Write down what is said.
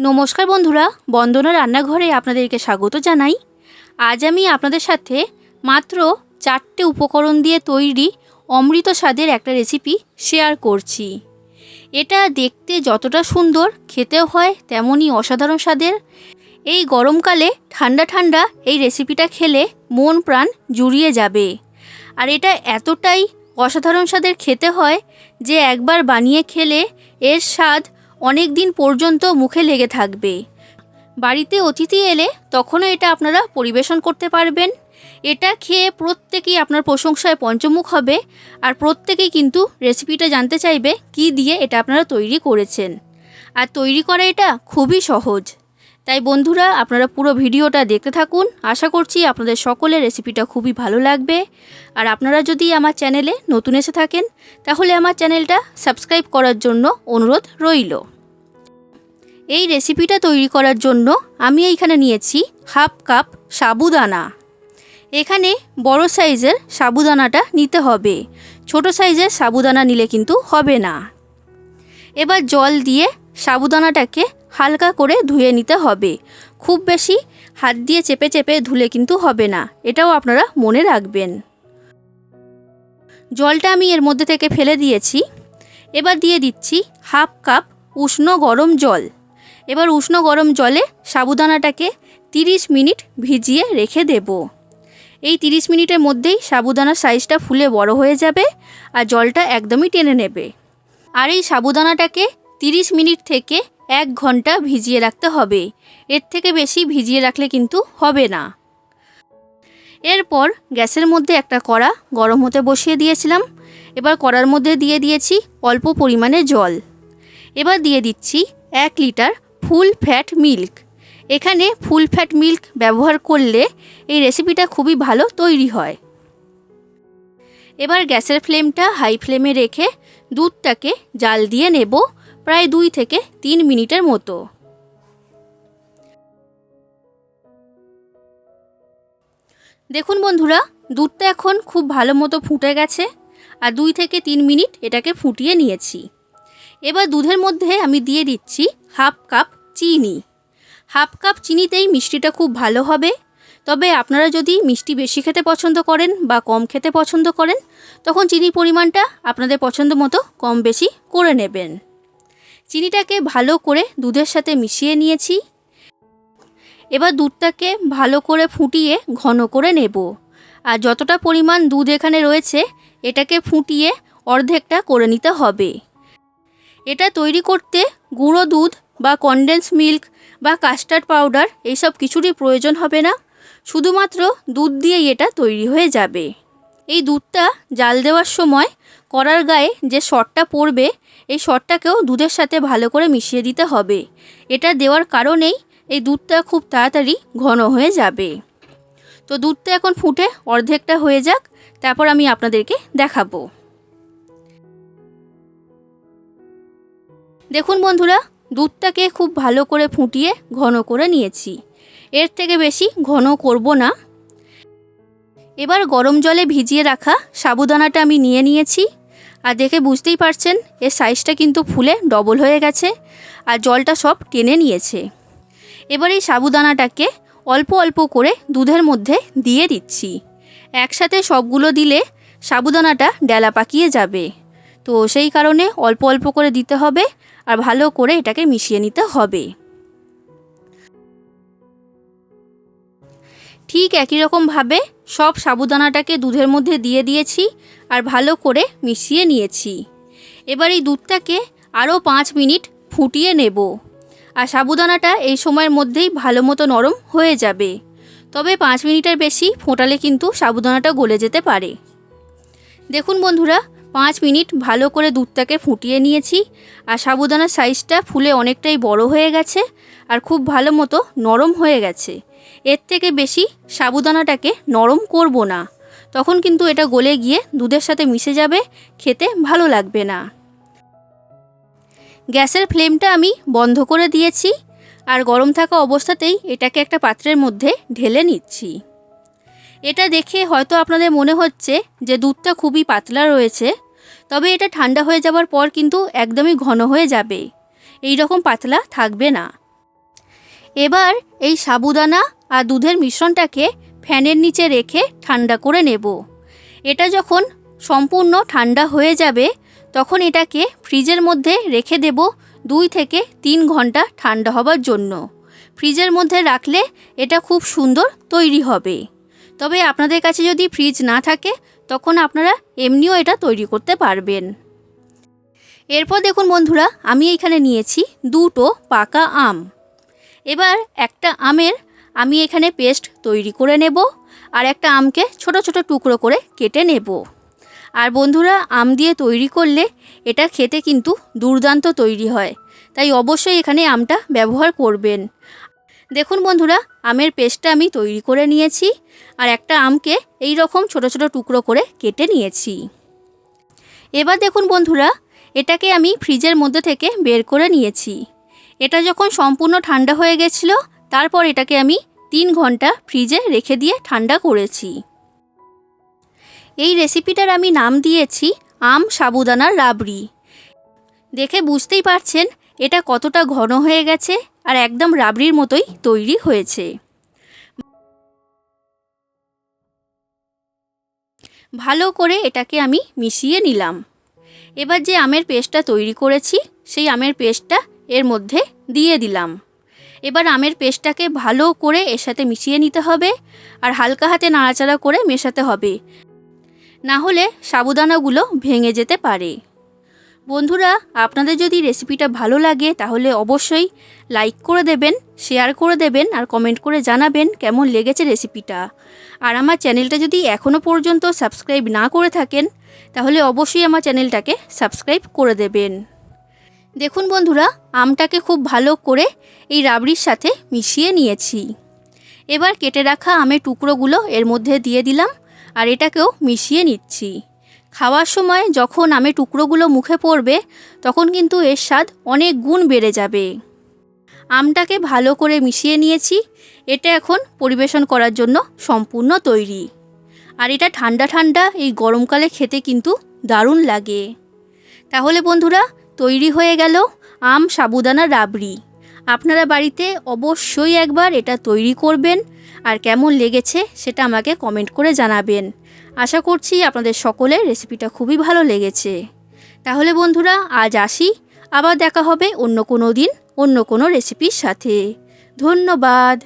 নমস্কার বন্ধুরা, বন্দনা রান্নাঘরে আপনাদেরকে স্বাগত জানাই। আজ আমি আপনাদের সাথে মাত্র চারটে উপকরণ দিয়ে তৈরি অমৃত স্বাদের একটা রেসিপি শেয়ার করছি। এটা দেখতে যতটা সুন্দর, খেতেও হয় তেমনই অসাধারণ স্বাদের। এই গরমকালে ঠান্ডা ঠান্ডা এই রেসিপিটা খেলে মন প্রাণ জুড়িয়ে যাবে। আর এটা এতটাই অসাধারণ স্বাদের খেতে হয় যে একবার বানিয়ে খেলে এর স্বাদ অনেক দিন পর্যন্ত মুখে লেগে থাকবে। বাড়িতে অতিথি এলে তখনও এটা আপনারা পরিবেশন করতে পারবেন। এটা খেয়ে প্রত্যেকেই আপনার প্রশংসায় পঞ্চমুখ হবে আর প্রত্যেকেই কিন্তু রেসিপিটা জানতে চাইবে কি দিয়ে এটা আপনারা তৈরি করেছেন। আর তৈরি করা এটা খুবই সহজ। তাই বন্ধুরা, আপনারা পুরো ভিডিওটা দেখতে থাকুন। আশা করছি আপনাদের সকলের রেসিপিটা খুবই ভালো লাগবে। আর আপনারা যদি আমার চ্যানেলে নতুন এসে থাকেন, তাহলে আমার চ্যানেলটা সাবস্ক্রাইব করার জন্য অনুরোধ রইল। এই রেসিপিটা তৈরি করার জন্য আমি এইখানে নিয়েছি হাফ কাপ সাবুদানা। এখানে বড় সাইজের সাবুদানাটা নিতে হবে। ছোট সাইজের সাবুদানা নিলে কিন্তু হবে না। এবার জল দিয়ে সাবুদানাটাকে হালকা করে ধুয়ে নিতে হবে। খুব বেশি হাত দিয়ে চেপে চেপে ধুলে কিন্তু হবে না, এটাও আপনারা মনে রাখবেন। জলটা আমি এর মধ্যে থেকে ফেলে দিয়েছি। এবার দিয়ে দিচ্ছি হাফ কাপ উষ্ণ গরম জল। এবার উষ্ণ গরম জলে সাবুদানাটাকে 30 মিনিট ভিজিয়ে রেখে দেব। এই 30 মিনিটের মধ্যেই সাবুদানার সাইজটা ফুলে বড় হয়ে যাবে আর জলটা একদমই টেনে নেবে। আর এই সাবুদানাটাকে 30 মিনিট থেকে এক ঘণ্টা ভিজিয়ে রাখতে হবে। এর থেকে বেশি ভিজিয়ে রাখলে কিন্তু হবে না। এরপর গ্যাসের মধ্যে একটা কড়া গরম হতে বসিয়ে দিয়েছিলাম। এবার কড়ার মধ্যে দিয়ে দিয়েছি অল্প পরিমাণে জল। এবার দিয়ে দিচ্ছি এক লিটার ফুল ফ্যাট মিল্ক। এখানে ফুল ফ্যাট মিল্ক ব্যবহার করলে এই রেসিপিটা খুবই ভালো তৈরি হয়। এবার গ্যাসের ফ্লেমটা হাই ফ্লেমে রেখে দুধটাকে জাল দিয়ে নেব। প্রায় দুই থেকে তিন মিনিটের মতো। দেখুন বন্ধুরা, দুধটা এখন খুব ভালো মতো ফুটে গেছে আর দুই থেকে তিন মিনিট এটাকে ফুটিয়ে নিয়েছি। এবার দুধের মধ্যে আমি দিয়ে দিচ্ছি হাফ কাপ চিনি। হাফ কাপ চিনিতেই মিষ্টিটা খুব ভালো হবে। তবে আপনারা যদি মিষ্টি বেশি খেতে পছন্দ করেন বা কম খেতে পছন্দ করেন, তখন চিনির পরিমাণটা আপনাদের পছন্দ মতো কম বেশি করে নেবেন। চিনিটাকে ভালো করে দুধের সাথে মিশিয়ে নিয়েছি। এবার দুধটাকে ভালো করে ফুটিয়ে ঘন করে নেব। আর যতটা পরিমাণ দুধ এখানে রয়েছে, এটাকে ফুটিয়ে অর্ধেকটা করে নিতে হবে। এটা তৈরি করতে গুঁড়ো দুধ বা কনডেন্স মিল্ক বা কাস্টার্ড পাউডার এইসব কিছুরই প্রয়োজন হবে না। শুধুমাত্র দুধ দিয়েই এটা তৈরি হয়ে যাবে। এই দুধটা জাল দেওয়ার সময় কড়ার গায়ে যে শটটা পড়বে, এই শটটাকেও দুধের সাথে ভালো করে মিশিয়ে দিতে হবে। এটা দেওয়ার কারণেই এই দুধটা খুব তাড়াতাড়ি ঘন হয়ে যাবে। তো দুধটা এখন ফুটে অর্ধেকটা হয়ে যাক, তারপর আমি আপনাদেরকে দেখাবো। দেখুন বন্ধুরা, দুধটাকে খুব ভালো করে ফুটিয়ে ঘন করে নিয়েছি। এর থেকে বেশি ঘন করব না। এবার গরম জলে ভিজিয়ে রাখা সাবুদানাটা আমি নিয়ে নিয়েছি। আর দেখে বুঝতেই পারছেন, এর সাইজটা কিন্তু ফুলে ডবল হয়ে গেছে আর জলটা সব টেনে নিয়েছে। এবার এই সাবুদানাটাকে অল্প অল্প করে দুধের মধ্যে দিয়ে দিচ্ছি। একসাথে সবগুলো দিলে সাবুদানাটা ডেলা পাকিয়ে যাবে। তো সেই কারণে অল্প অল্প করে দিতে হবে আর ভালো করে এটাকে মিশিয়ে নিতে হবে। ঠিক একই রকমভাবে সব সাবুদানাটাকে দুধের মধ্যে দিয়ে দিয়েছি আর ভালো করে মিশিয়ে নিয়েছি। এবার এই দুধটাকে আরও পাঁচ মিনিট ফুটিয়ে নেব। আর সাবুদানাটা এই সময়ের মধ্যেই ভালো মতো নরম হয়ে যাবে। তবে পাঁচ মিনিটের বেশি ফোটালে কিন্তু সাবুদানাটা গলে যেতে পারে। দেখুন বন্ধুরা, পাঁচ মিনিট ভালো করে দুধটাকে ফুটিয়ে নিয়েছি। আর সাবুদানার সাইজটা ফুলে অনেকটাই বড় হয়ে গেছে আর খুব ভালো মতো নরম হয়ে গেছে। এর থেকে বেশি সাবুদানাটাকে নরম করব না। তখন কিন্তু এটা গলে গিয়ে দুধের সাথে মিশে যাবে, খেতে ভালো লাগবে না। গ্যাসের ফ্লেমটা আমি বন্ধ করে দিয়েছি আর গরম থাকা অবস্থাতেই এটাকে একটা পাত্রের মধ্যে ঢেলে নিচ্ছি। এটা দেখে হয়তো আপনাদের মনে হচ্ছে যে দুধটা খুবই পাতলা রয়েছে, তবে এটা ঠান্ডা হয়ে যাওয়ার পর কিন্তু একদমই ঘন হয়ে যাবে। এই রকম পাতলা থাকবে না। এবার এই সাবুদানা আর দুধের মিশ্রণটাকে ফ্যানের নিচে রেখে ঠান্ডা করে নেব। এটা যখন সম্পূর্ণ ঠান্ডা হয়ে যাবে, তখন এটাকে ফ্রিজের মধ্যে রেখে দেব দুই থেকে তিন ঘণ্টা ঠান্ডা হবার জন্য। ফ্রিজের মধ্যে রাখলে এটা খুব সুন্দর তৈরি হবে। তবে আপনাদের কাছে যদি ফ্রিজ না থাকে, তখন আপনারা এমনিও এটা তৈরি করতে পারবেন। এরপর দেখুন বন্ধুরা, আমি এখানে নিয়েছি দুটো পাকা আম। এবার একটা আমের আমি এখানে পেস্ট তৈরি করে নেব আর একটা আমকে ছোট ছোট টুকরো করে কেটে নেব। আর বন্ধুরা, আম দিয়ে তৈরি করলে এটা খেতে কিন্তু দুর্দান্ত তৈরি হয়, তাই অবশ্যই এখানে আমটা ব্যবহার করবেন। দেখুন বন্ধুরা, আমের পেস্টটা আমি তৈরি করে নিয়েছি আর একটা আমকে এই রকম ছোট ছোট টুকরো করে কেটে নিয়েছি। এবার দেখুন বন্ধুরা, এটাকে আমি ফ্রিজের মধ্যে থেকে বের করে নিয়েছি। এটা যখন সম্পূর্ণ ঠান্ডা হয়ে গেছিল তারপর এটাকে আমি তিন ঘণ্টা ফ্রিজে রেখে দিয়ে ঠান্ডা করেছি। এই রেসিপিটার আমি নাম দিয়েছি আম সাবুদানার রাবড়ি। দেখে বুঝতেই পারছেন এটা কতটা ঘন হয়ে গেছে আর একদম রাবড়ির মতোই তৈরি হয়েছে। ভালো করে এটাকে আমি মিশিয়ে নিলাম। এবার যে আমের পেস্টটা তৈরি করেছি, সেই আমের পেস্টটা এর মধ্যে দিয়ে দিলাম। এবার আমের পেস্টটাকে ভালো করে এর সাথে মিশিয়ে নিতে হবে আর হালকা হাতে নাড়াচাড়া করে মেশাতে হবে। না হলে সাবুদানাগুলো ভেঙে যেতে পারে। বন্ধুরা, আপনাদের যদি রেসিপিটা ভালো লাগে তাহলে অবশ্যই লাইক করে দেবেন, শেয়ার করে দেবেন আর কমেন্ট করে জানাবেন কেমন লেগেছে রেসিপিটা। আর আমার চ্যানেলটা যদি এখনও পর্যন্ত সাবস্ক্রাইব না করে থাকেন, তাহলে অবশ্যই আমার চ্যানেলটাকে সাবস্ক্রাইব করে দেবেন। দেখুন বন্ধুরা, আমটাকে খুব ভালো করে এই রাবড়ির সাথে মিশিয়ে নিয়েছি। এবার কেটে রাখা আমের টুকরোগুলো এর মধ্যে দিয়ে দিলাম আর এটাকেও মিশিয়ে নিচ্ছি। খাওয়ার সময় যখন আমের টুকরোগুলো মুখে পড়বে, তখন কিন্তু এর স্বাদ অনেক গুণ বেড়ে যাবে। আমটাকে ভালো করে মিশিয়ে নিয়েছি, এটা এখন পরিবেশন করার জন্য সম্পূর্ণ তৈরি। আর এটা ঠান্ডা ঠান্ডা এই গরমকালে খেতে কিন্তু দারুণ লাগে। তাহলে বন্ধুরা তৈরি হয়ে গেল আম সাবুদানা রাবড়ি। আপনারা বাড়িতে অবশ্যই একবার এটা তৈরি করবেন আর কেমন লেগেছে সেটা আমাকে কমেন্ট করে জানাবেন। আশা করছি আপনাদের সকলের রেসিপিটা খুবই ভালো লেগেছে। তাহলে বন্ধুরা, আজ আসি। আবার দেখা হবে অন্য কোনো দিন, অন্য কোনো রেসিপির সাথে। ধন্যবাদ।